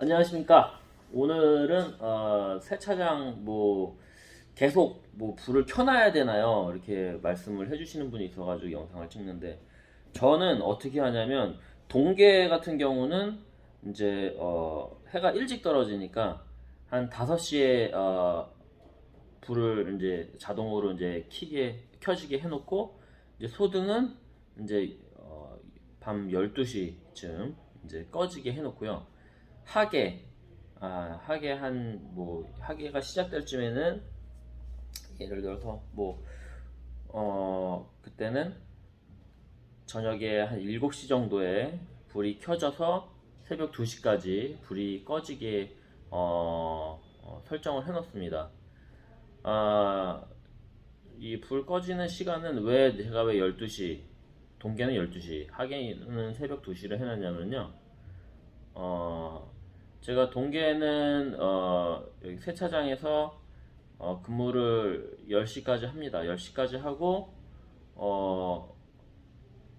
안녕하십니까. 오늘은 어, 세차장 뭐 계속 뭐 불을 켜놔야 되나요? 이렇게 말씀을 해주시는 분이 있어가지고 영상을 찍는데 저는 어떻게 하냐면 동계 같은 경우는 이제 어, 해가 일찍 떨어지니까 한 5시에 어, 불을 이제 자동으로 이제 키게 켜지게 해놓고 이제 소등은 이제 어, 밤 12시쯤 이제 꺼지게 해놓고요. 하계 아 하계 한 뭐 하계가 시작될 쯤에는 예를 들어서 뭐 어 그때는 저녁에 한 7시 정도에 불이 켜져서 새벽 2시까지 불이 꺼지게 어, 어, 설정을 해 놓습니다. 아, 이 불 꺼지는 시간은 왜 제가 왜 12시 동계는 12시 하계는 새벽 2시를 해놨냐면요. 어, 제가 동계는 어, 여기 세차장에서 어, 근무를 10시까지 합니다. 10시까지 하고 어,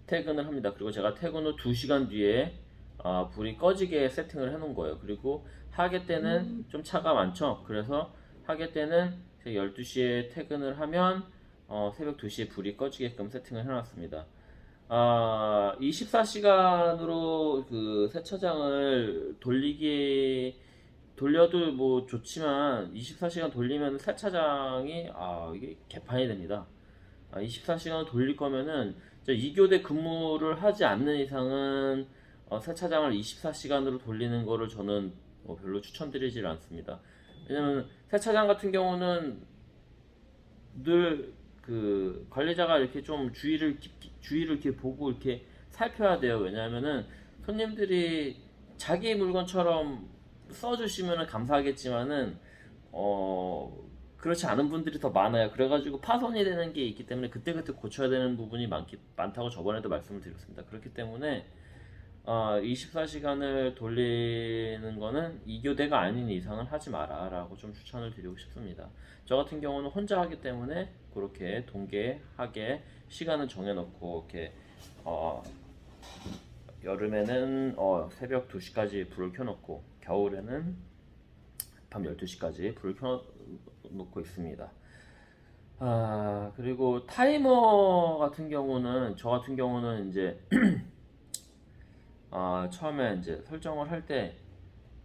퇴근을 합니다. 그리고 제가 퇴근 후 2시간 뒤에 아, 불이 꺼지게 세팅을 해 놓은 거예요. 그리고 하계 때는 좀 차가 많죠. 그래서 하계 때는 12시에 퇴근을 하면 어, 새벽 2시에 불이 꺼지게끔 세팅을 해 놨습니다. 아, 24시간으로 그 세차장을 돌리기 돌려도 뭐 좋지만 24시간 돌리면 세차장이 아 이게 개판이 됩니다. 아, 24시간 돌릴 거면은 저 2교대 근무를 하지 않는 이상은 어, 세차장을 24시간으로 돌리는 거를 저는 뭐 별로 추천드리질 않습니다. 왜냐면 세차장 같은 경우는 늘 그 관리자가 이렇게 좀 주의를 깊- 주의를 이렇게 보고 이렇게 살펴야 돼요. 왜냐하면은 손님들이 자기 물건처럼 써주시면 감사하겠지만은 어 그렇지 않은 분들이 더 많아요. 그래가지고 파손이 되는 게 있기 때문에 그때그때 고쳐야 되는 부분이 많기, 많다고 저번에도 말씀을 드렸습니다. 그렇기 때문에 어, 24시간을 돌리는 거는 2교대가 아닌 이상은 하지 마라 라고 좀 추천을 드리고 싶습니다. 저 같은 경우는 혼자 하기 때문에 그렇게 동계하게 시간을 정해놓고 이렇게 어, 여름에는 어, 새벽 2시까지 불을 켜놓고 겨울에는 밤 12시까지 불을 켜놓고 있습니다. 아, 그리고 타이머 같은 경우는 저 같은 경우는 이제 아, 처음에 이제 설정을 할 때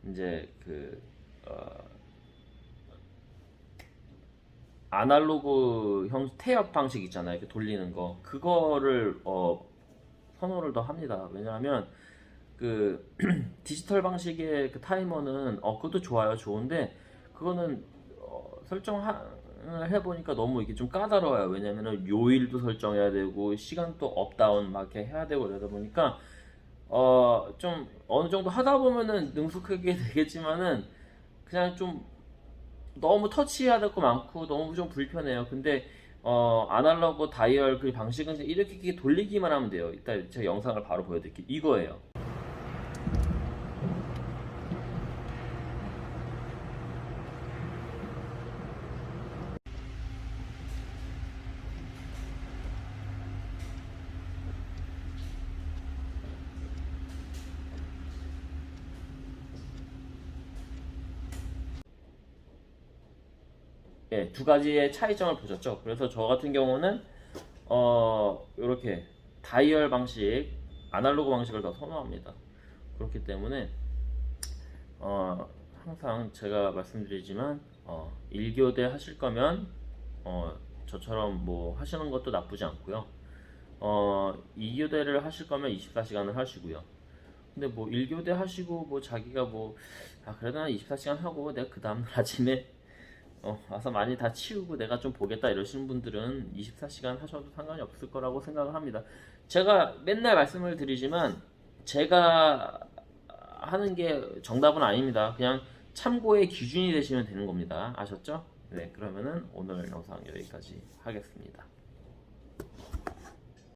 이제 그 어, 아날로그 형 태엽 방식 있잖아요. 이렇게 돌리는 거. 그거를 어, 선호를 더 합니다. 왜냐하면 그 디지털 방식의 그 타이머는 어 그것도 좋아요. 좋은데 그거는 어, 설정을 해보니까 너무 이게 좀 까다로워요. 왜냐면은 요일도 설정해야 되고 시간도 업다운 막 이렇게 해야 되고 그러다 보니까 어 좀 어느 정도 하다 보면은 능숙하게 되겠지만은 그냥 좀 너무 터치해야 될 거 많고 너무 좀 불편해요. 근데 어 아날로그 다이얼 그 방식은 이렇게 돌리기만 하면 돼요. 이따 제가 영상을 바로 보여드릴게요. 이거예요. 예, 두 가지의 차이점을 보셨죠. 그래서 저 같은 경우는 어 이렇게 다이얼 방식, 아날로그 방식을 더 선호합니다. 그렇기 때문에 어 항상 제가 말씀드리지만 어 1교대 하실 거면 어 저처럼 뭐 하시는 것도 나쁘지 않고요. 어 2교대를 하실 거면 24시간을 하시고요. 근데 뭐 1교대 하시고 뭐 자기가 뭐 아 그래도 난 24시간 하고 내가 그 다음날 아침에 어, 와서 많이 다 치우고 내가 좀 보겠다 이러시는 분들은 24시간 하셔도 상관이 없을 거라고 생각을 합니다. 제가 맨날 말씀을 드리지만 제가 하는 게 정답은 아닙니다. 그냥 참고의 기준이 되시면 되는 겁니다. 아셨죠? 네, 그러면은 오늘 영상 여기까지 하겠습니다.